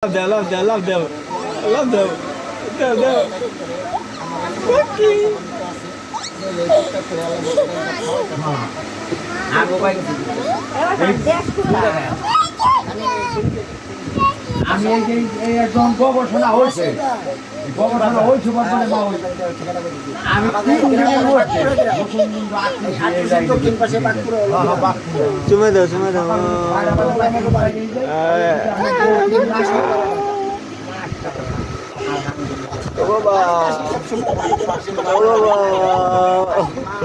I love them, I love them, I love them, love them, love them. Okay. Ah, vou vai. Ela tá 10 por lá. যে এই একজন গবেষণা হয়েছে। গবেষণা হয়েছে বর্তমানে মা হয়েছে আমি। হ্যাঁ, হ্যাঁ। চুমে দাও চুমে দাও। ও বাবা। ও বাবা।